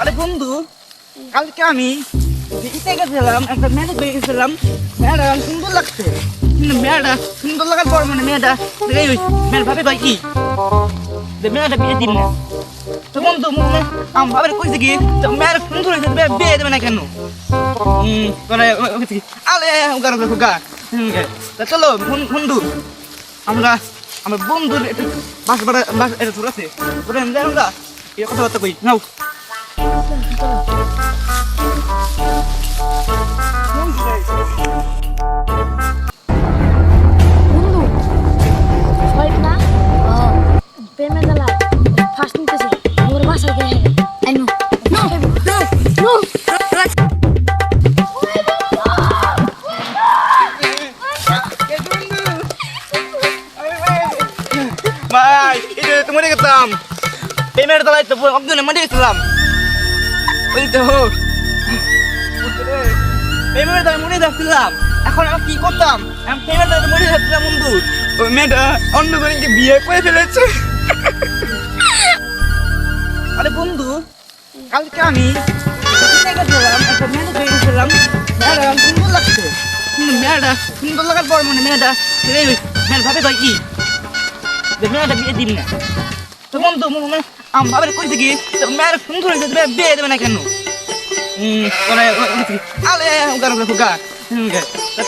আরে বন্ধু কালকে আমি ইতে গেছিলাম একটা মেয়ে পেয়ে গেছিলাম মেয়েটা সুন্দর লাগছে। কিন্তু মেয়েটা সুন্দর লাগার পর মানে মেয়েটা দেখে মেয়ের ভাবে কয় কি? যে মেয়েটা বিয়ে দিন না। তো বন্ধু মনে আমার ভাবের কইছে কি তো মেয়ের সুন্দর দেবে না কেন? আলে গা। হুম, তা চলো বন্ধু আমরা আমার বন্ধুর একটু বাস ভাড়া, বাস এটা দূর আছে। ওটা আমি যাই না এই কথাবার্তা কই? নাও। পেমেন্ট ফার্স্ট নিতেছে ভাই এটা তো মরে গেছিলাম পেমেন্ট তো একজনে মরে গেছিলাম। ওই তো পেমেন্ট তলায় মরে যাচ্ছিলাম। এখন আমি কি করতাম? আমি পেমেন্ট তলায় মরে যাচ্ছিলাম বন্ধু। ওই মেয়েটা অন্য জনকে বিয়ে করে ফেলেছে। আরে বন্ধু কালকে আমি গেছিলাম একটা মেয়ে পেয়ে গেছিলাম মেয়েটা সুন্দর লাগছে। মেয়েটা সুন্দর লাগার পর মানে মেয়েটা মেয়ের ভাবে কয় কি? যে মেয়েটা বিয়ে দিন না। তো বন্ধু মনে আমার বাবার কইছে কি তো মেয়ের সুন্দর হয়েছে বিয়ে বিয়ে দেবে না কেন? আলে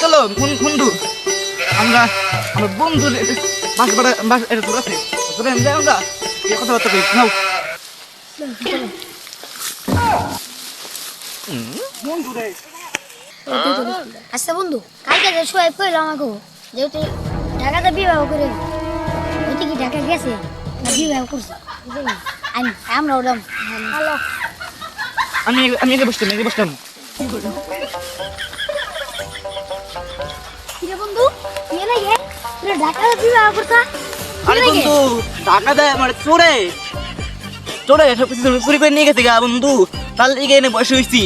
চলো বন্ধু আমরা আমার বন্ধুর বাস বাড়া বাস এটা দূর আছে। তোরে আমি যাই আমরা। এই কথাবার্তা কই? নাও। বন্ধু রে আচ্ছা বন্ধু কালকে যে সোয়াইপ কইলো আমাকে যেহেতু ঢাকাতে বিবাহ করে। ঢাকা গেছে না বিবাহ করছে? আমি আমরা ওরম হ্যালো। আমি আমি এগে বসতাম এগে বসতাম। কিরে বন্ধু কে লাগে? তুই ঢাকাতে বিবাহ করতা আরে বন্ধু টাকা দেয় আমার চোরে। চোরে সব কিছু চুরি করে নিয়ে গেছে গা বন্ধু। তার লিগে এনে বসে হয়েছি।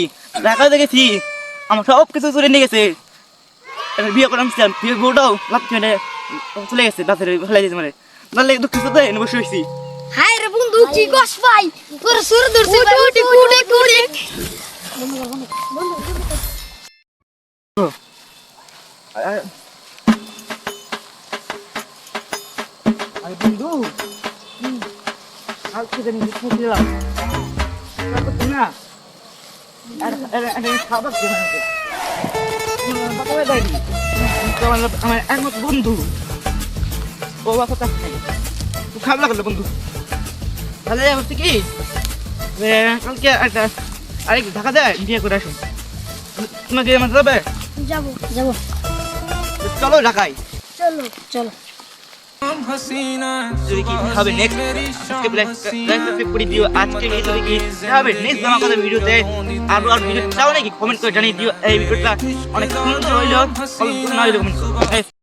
দেখা দেখেছি আমার সব কিছু চুরি নিয়ে গেছে। বিয়ে করে আনছিলাম। বিয়ে বউটাও লাভ মানে চলে গেছে দাঁতের ফেলে দিয়েছে মানে দুঃখ তো এনে বসে হয়েছি হাই রে বন্ধু কি গস ভাই? তোর সুর ধরছে কুটে কুটে কুটে আরে বন্ধু কালকে দিলাম। না খাবার আমার একমাত্র বন্ধু। ও কাছে খুব খারাপ লাগল বন্ধু। তাহলে হচ্ছে কি কালকে একটা আরেক ঢাকা দেয় বিয়ে করে আসুন। তোমাকে আমার যাবে? যাব যাব। চলো ঢাকায়। চলো চলো। যদি কি হবে নেক্সট আজকে করে দিও আজকে এই যদি কি হবে নেক্সট জামা কথা ভিডিওতে আরও আর ভিডিও চাও নাকি? কমেন্ট করে জানিয়ে দিও। এই ভিডিওটা অনেক সুন্দর হইল। না হইল কমেন্ট